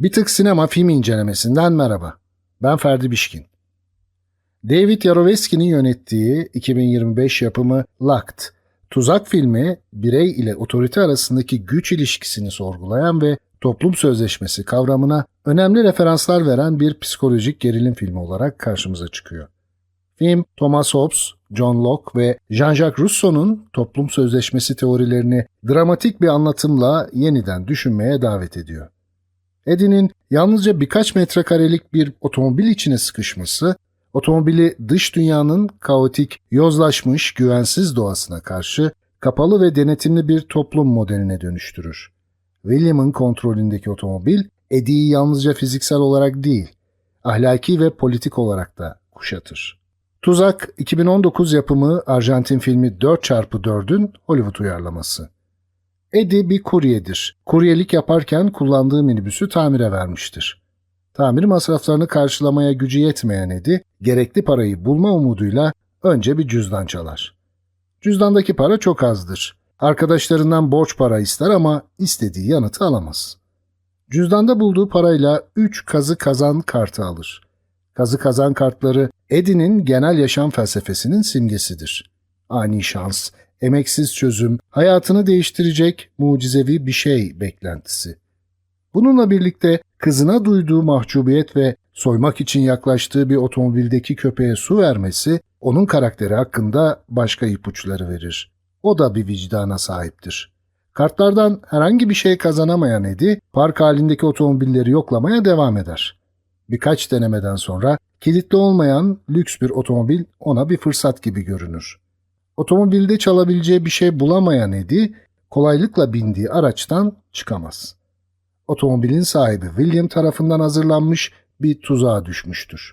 Bir tık sinema film incelemesinden merhaba. Ben Ferdi Bişkin. David Yaroveski'nin yönettiği 2025 yapımı Locked, tuzak filmi birey ile otorite arasındaki güç ilişkisini sorgulayan ve toplum sözleşmesi kavramına önemli referanslar veren bir psikolojik gerilim filmi olarak karşımıza çıkıyor. Film, Thomas Hobbes, John Locke ve Jean-Jacques Rousseau'nun toplum sözleşmesi teorilerini dramatik bir anlatımla yeniden düşünmeye davet ediyor. Eddie'nin yalnızca birkaç metrekarelik bir otomobil içine sıkışması, otomobili dış dünyanın kaotik, yozlaşmış, güvensiz doğasına karşı kapalı ve denetimli bir toplum modeline dönüştürür. William'ın kontrolündeki otomobil, Eddie'yi yalnızca fiziksel olarak değil, ahlaki ve politik olarak da kuşatır. Tuzak, 2019 yapımı Arjantin filmi 4x4'ün Hollywood uyarlaması. Eddie bir kuryedir. Kuryelik yaparken kullandığı minibüsü tamire vermiştir. Tamir masraflarını karşılamaya gücü yetmeyen Eddie, gerekli parayı bulma umuduyla önce bir cüzdan çalar. Cüzdandaki para çok azdır. Arkadaşlarından borç para ister ama istediği yanıtı alamaz. Cüzdanda bulduğu parayla 3 kazı kazan kartı alır. Kazı kazan kartları Eddie'nin genel yaşam felsefesinin simgesidir. Ani şans, emeksiz çözüm, hayatını değiştirecek mucizevi bir şey beklentisi. Bununla birlikte kızına duyduğu mahcubiyet ve soymak için yaklaştığı bir otomobildeki köpeğe su vermesi onun karakteri hakkında başka ipuçları verir. O da bir vicdana sahiptir. Kartlardan herhangi bir şey kazanamayan Eddie, park halindeki otomobilleri yoklamaya devam eder. Birkaç denemeden sonra kilitli olmayan lüks bir otomobil ona bir fırsat gibi görünür. Otomobilde çalabileceği bir şey bulamayan Eddie, kolaylıkla bindiği araçtan çıkamaz. Otomobilin sahibi William tarafından hazırlanmış bir tuzağa düşmüştür.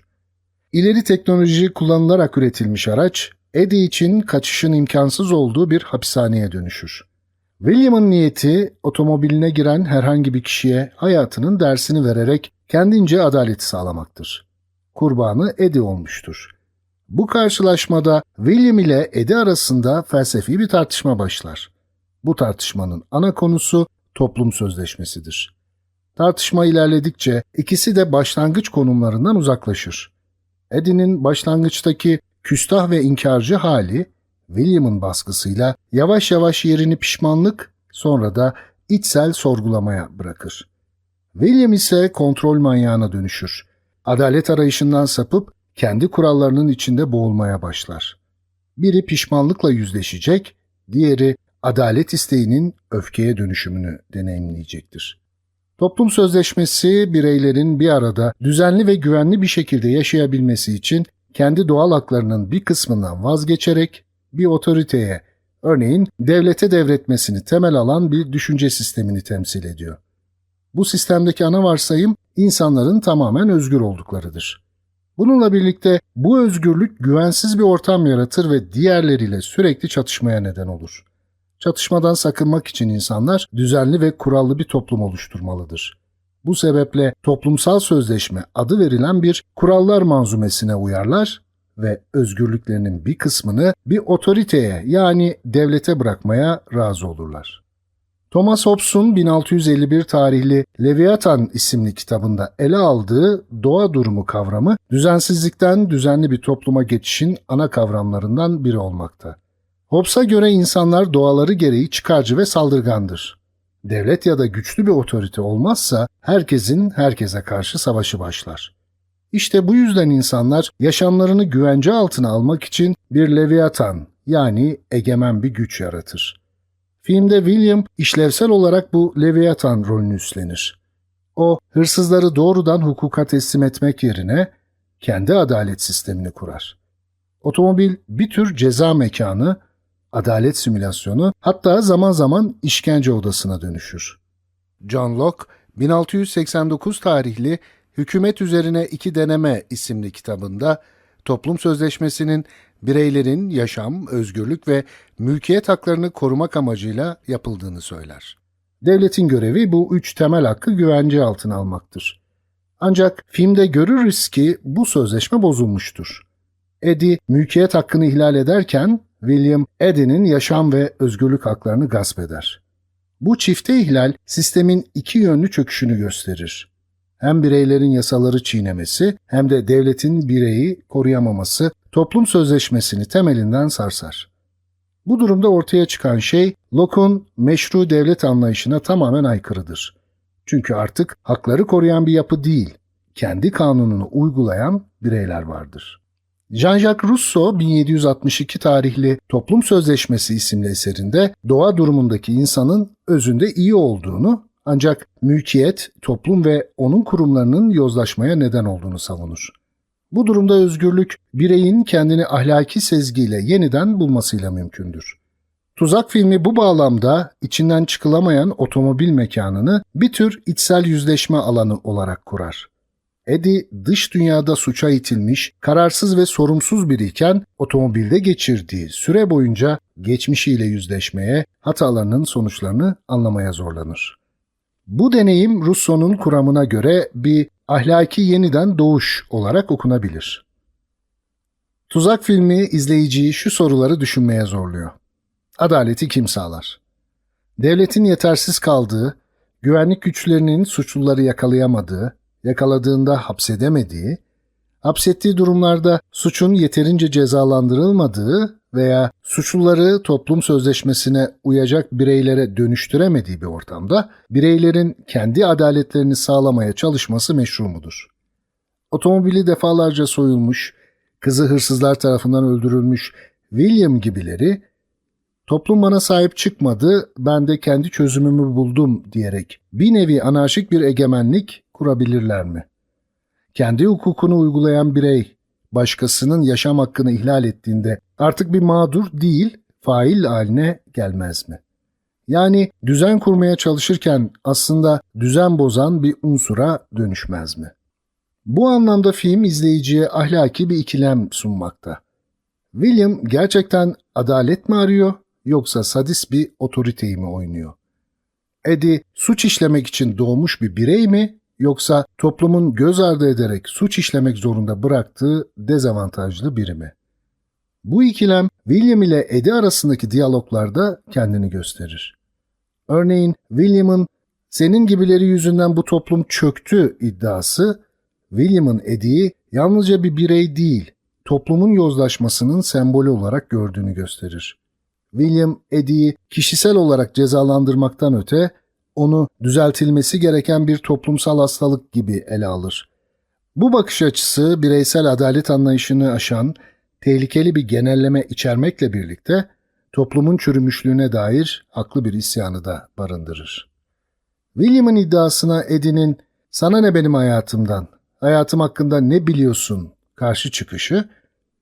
İleri teknoloji kullanılarak üretilmiş araç, Eddie için kaçışın imkansız olduğu bir hapishaneye dönüşür. William'ın niyeti otomobiline giren herhangi bir kişiye hayatının dersini vererek kendince adaleti sağlamaktır. Kurbanı Eddie olmuştur. Bu karşılaşmada William ile Eddie arasında felsefi bir tartışma başlar. Bu tartışmanın ana konusu toplum sözleşmesidir. Tartışma ilerledikçe ikisi de başlangıç konumlarından uzaklaşır. Eddie'nin başlangıçtaki küstah ve inkarcı hali, William'ın baskısıyla yavaş yavaş yerini pişmanlık, sonra da içsel sorgulamaya bırakır. William ise kontrol manyağına dönüşür. Adalet arayışından sapıp kendi kurallarının içinde boğulmaya başlar. Biri pişmanlıkla yüzleşecek, diğeri adalet isteğinin öfkeye dönüşümünü deneyimleyecektir. Toplum sözleşmesi bireylerin bir arada düzenli ve güvenli bir şekilde yaşayabilmesi için kendi doğal haklarının bir kısmından vazgeçerek bir otoriteye, örneğin devlete devretmesini temel alan bir düşünce sistemini temsil ediyor. Bu sistemdeki ana varsayım insanların tamamen özgür olduklarıdır. Bununla birlikte bu özgürlük güvensiz bir ortam yaratır ve diğerleriyle sürekli çatışmaya neden olur. Çatışmadan sakınmak için insanlar düzenli ve kurallı bir toplum oluşturmalıdır. Bu sebeple toplumsal sözleşme adı verilen bir kurallar manzumesine uyarlar ve özgürlüklerinin bir kısmını bir otoriteye yani devlete bırakmaya razı olurlar. Thomas Hobbes'un 1651 tarihli Leviathan isimli kitabında ele aldığı doğa durumu kavramı düzensizlikten düzenli bir topluma geçişin ana kavramlarından biri olmakta. Hobbes'a göre insanlar doğaları gereği çıkarcı ve saldırgandır. Devlet ya da güçlü bir otorite olmazsa herkesin herkese karşı savaşı başlar. İşte bu yüzden insanlar yaşamlarını güvence altına almak için bir Leviathan yani egemen bir güç yaratır. Filmde William işlevsel olarak bu Leviathan rolünü üstlenir. O hırsızları doğrudan hukuka teslim etmek yerine kendi adalet sistemini kurar. Otomobil bir tür ceza mekanı, adalet simülasyonu hatta zaman zaman işkence odasına dönüşür. John Locke 1689 tarihli Hükümet Üzerine İki Deneme isimli kitabında toplum sözleşmesinin bireylerin yaşam, özgürlük ve mülkiyet haklarını korumak amacıyla yapıldığını söyler. Devletin görevi bu üç temel hakkı güvence altına almaktır. Ancak filmde görürüz ki bu sözleşme bozulmuştur. Eddie mülkiyet hakkını ihlal ederken William Eddie'nin yaşam ve özgürlük haklarını gasp eder. Bu çifte ihlal sistemin iki yönlü çöküşünü gösterir. Hem bireylerin yasaları çiğnemesi hem de devletin bireyi koruyamaması toplum sözleşmesini temelinden sarsar. Bu durumda ortaya çıkan şey Locke'un meşru devlet anlayışına tamamen aykırıdır. Çünkü artık hakları koruyan bir yapı değil, kendi kanununu uygulayan bireyler vardır. Jean-Jacques Rousseau 1762 tarihli Toplum Sözleşmesi isimli eserinde doğa durumundaki insanın özünde iyi olduğunu ancak mülkiyet, toplum ve onun kurumlarının yozlaşmaya neden olduğunu savunur. Bu durumda özgürlük bireyin kendini ahlaki sezgiyle yeniden bulmasıyla mümkündür. Tuzak filmi bu bağlamda içinden çıkılamayan otomobil mekanını bir tür içsel yüzleşme alanı olarak kurar. Eddie dış dünyada suça itilmiş, kararsız ve sorumsuz biriyken otomobilde geçirdiği süre boyunca geçmişiyle yüzleşmeye, hatalarının sonuçlarını anlamaya zorlanır. Bu deneyim Rousseau'nun kuramına göre bir ahlaki yeniden doğuş olarak okunabilir. Tuzak filmi izleyiciyi şu soruları düşünmeye zorluyor. Adaleti kim sağlar? Devletin yetersiz kaldığı, güvenlik güçlerinin suçluları yakalayamadığı, yakaladığında hapsedemediği, hapsettiği durumlarda suçun yeterince cezalandırılmadığı veya suçluları toplum sözleşmesine uyacak bireylere dönüştüremediği bir ortamda bireylerin kendi adaletlerini sağlamaya çalışması meşru mudur? Otomobili defalarca soyulmuş, kızı hırsızlar tarafından öldürülmüş William gibileri toplum bana sahip çıkmadı, ben de kendi çözümümü buldum diyerek bir nevi anarşik bir egemenlik kurabilirler mi? Kendi hukukunu uygulayan birey başkasının yaşam hakkını ihlal ettiğinde artık bir mağdur değil, fail haline gelmez mi? Yani düzen kurmaya çalışırken aslında düzen bozan bir unsura dönüşmez mi? Bu anlamda film izleyiciye ahlaki bir ikilem sunmakta. William gerçekten adalet mi arıyor yoksa sadist bir otoriteyi mi oynuyor? Eddie suç işlemek için doğmuş bir birey mi yoksa toplumun göz ardı ederek suç işlemek zorunda bıraktığı dezavantajlı biri mi? Bu ikilem William ile Eddie arasındaki diyaloglarda kendini gösterir. Örneğin William'ın senin gibileri yüzünden bu toplum çöktü iddiası William'ın Eddie'yi yalnızca bir birey değil, toplumun yozlaşmasının sembolü olarak gördüğünü gösterir. William Eddie'yi kişisel olarak cezalandırmaktan öte onu düzeltilmesi gereken bir toplumsal hastalık gibi ele alır. Bu bakış açısı bireysel adalet anlayışını aşan tehlikeli bir genelleme içermekle birlikte toplumun çürümüşlüğüne dair haklı bir isyanı da barındırır. William'ın iddiasına Eddie'nin sana ne benim hayatımdan, hayatım hakkında ne biliyorsun karşı çıkışı,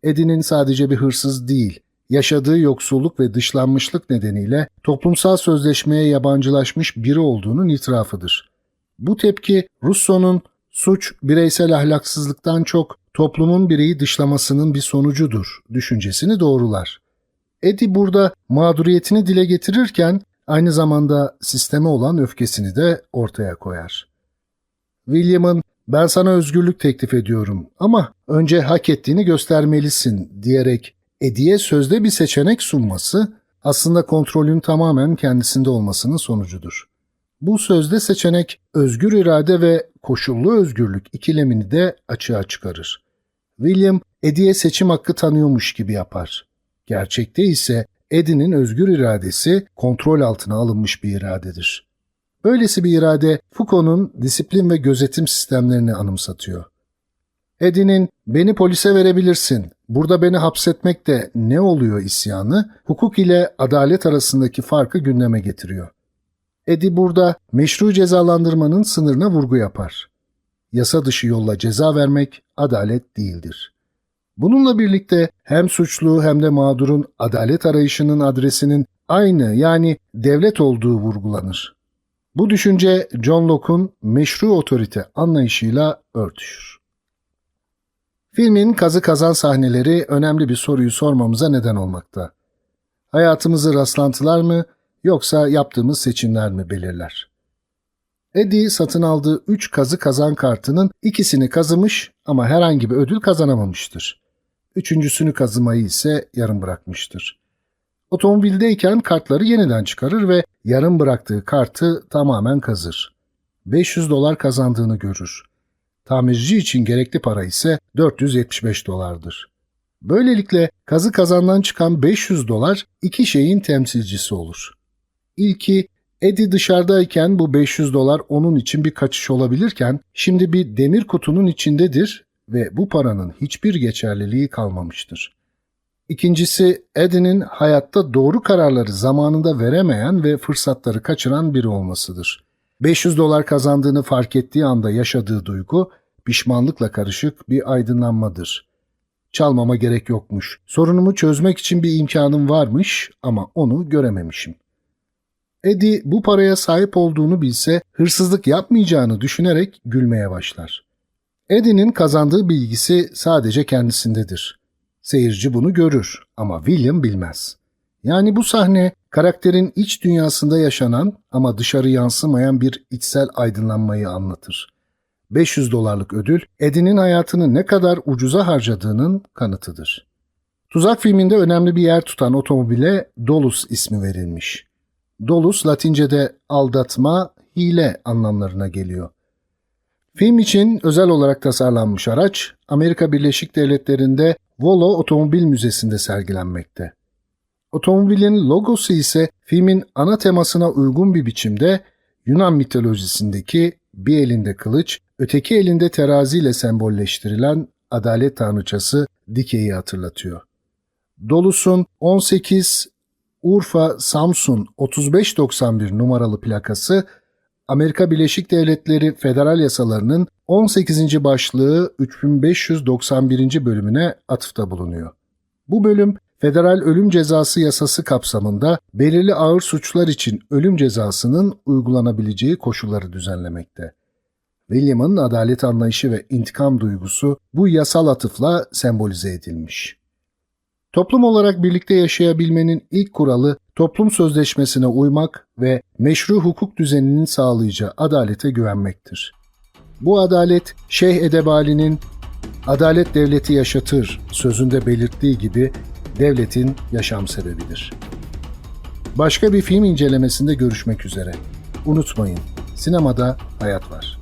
Eddie'nin sadece bir hırsız değil, yaşadığı yoksulluk ve dışlanmışlık nedeniyle toplumsal sözleşmeye yabancılaşmış biri olduğunun itirafıdır. Bu tepki Rousseau'nun suç bireysel ahlaksızlıktan çok toplumun bireyi dışlamasının bir sonucudur düşüncesini doğrular. Eddie burada mağduriyetini dile getirirken aynı zamanda sisteme olan öfkesini de ortaya koyar. William'ın ben sana özgürlük teklif ediyorum ama önce hak ettiğini göstermelisin diyerek Eddie'ye sözde bir seçenek sunması aslında kontrolün tamamen kendisinde olmasının sonucudur. Bu sözde seçenek özgür irade ve koşullu özgürlük ikilemini de açığa çıkarır. William, Eddie'ye seçim hakkı tanıyormuş gibi yapar. Gerçekte ise Eddie'nin özgür iradesi kontrol altına alınmış bir iradedir. Böylesi bir irade Foucault'un disiplin ve gözetim sistemlerini anımsatıyor. Eddie'nin beni polise verebilirsin, burada beni hapsetmek de ne oluyor isyanı, hukuk ile adalet arasındaki farkı gündeme getiriyor. Eddie burada meşru cezalandırmanın sınırına vurgu yapar. Yasa dışı yolla ceza vermek adalet değildir. Bununla birlikte hem suçlu hem de mağdurun adalet arayışının adresinin aynı yani devlet olduğu vurgulanır. Bu düşünce John Locke'un meşru otorite anlayışıyla örtüşür. Filmin kazı kazan sahneleri önemli bir soruyu sormamıza neden olmakta. Hayatımızı rastlantılar mı yoksa yaptığımız seçimler mi belirler? Eddie satın aldığı 3 kazı kazan kartının ikisini kazımış ama herhangi bir ödül kazanamamıştır. Üçüncüsünü kazımayı ise yarım bırakmıştır. Otomobildeyken kartları yeniden çıkarır ve yarım bıraktığı kartı tamamen kazır. 500 dolar kazandığını görür. tamirci için gerekli para ise 475 dolardır. Böylelikle kazı kazandan çıkan 500 dolar iki şeyin temsilcisi olur. İlki Eddie dışarıdayken bu 500 dolar onun için bir kaçış olabilirken şimdi bir demir kutunun içindedir ve bu paranın hiçbir geçerliliği kalmamıştır. İkincisi Eddie'nin hayatta doğru kararları zamanında veremeyen ve fırsatları kaçıran biri olmasıdır. 500 dolar kazandığını fark ettiği anda yaşadığı duygu pişmanlıkla karışık bir aydınlanmadır. Çalmama gerek yokmuş. Sorunumu çözmek için bir imkanım varmış ama onu görememişim. Eddie bu paraya sahip olduğunu bilse hırsızlık yapmayacağını düşünerek gülmeye başlar. Eddie'nin kazandığı bilgisi sadece kendisindedir. Seyirci bunu görür ama William bilmez. Yani bu sahne karakterin iç dünyasında yaşanan ama dışarı yansımayan bir içsel aydınlanmayı anlatır. 500 dolarlık ödül Eddie'nin hayatını ne kadar ucuza harcadığının kanıtıdır. Tuzak filminde önemli bir yer tutan otomobile Dolus ismi verilmiş. Dolus Latince'de aldatma, hile anlamlarına geliyor. Film için özel olarak tasarlanmış araç Amerika Birleşik Devletleri'nde Volo Otomobil Müzesi'nde sergilenmekte. Otomobilin logosu ise filmin ana temasına uygun bir biçimde Yunan mitolojisindeki bir elinde kılıç, öteki elinde teraziyle sembolleştirilen adalet tanrıçası Dike'yi hatırlatıyor. Dolus'un 18 Urfa Samsun 3591 numaralı plakası Amerika Birleşik Devletleri Federal Yasalarının 18. başlığı 3591. bölümüne atıfta bulunuyor. Bu bölüm federal ölüm cezası yasası kapsamında belirli ağır suçlar için ölüm cezasının uygulanabileceği koşulları düzenlemekte. William'ın adalet anlayışı ve intikam duygusu bu yasal atıfla sembolize edilmiş. Toplum olarak birlikte yaşayabilmenin ilk kuralı toplum sözleşmesine uymak ve meşru hukuk düzeninin sağlayacağı adalete güvenmektir. Bu adalet Şeyh Edebali'nin adalet devleti yaşatır sözünde belirttiği gibi devletin yaşam sebebidir. Başka bir film incelemesinde görüşmek üzere. Unutmayın, sinemada hayat var.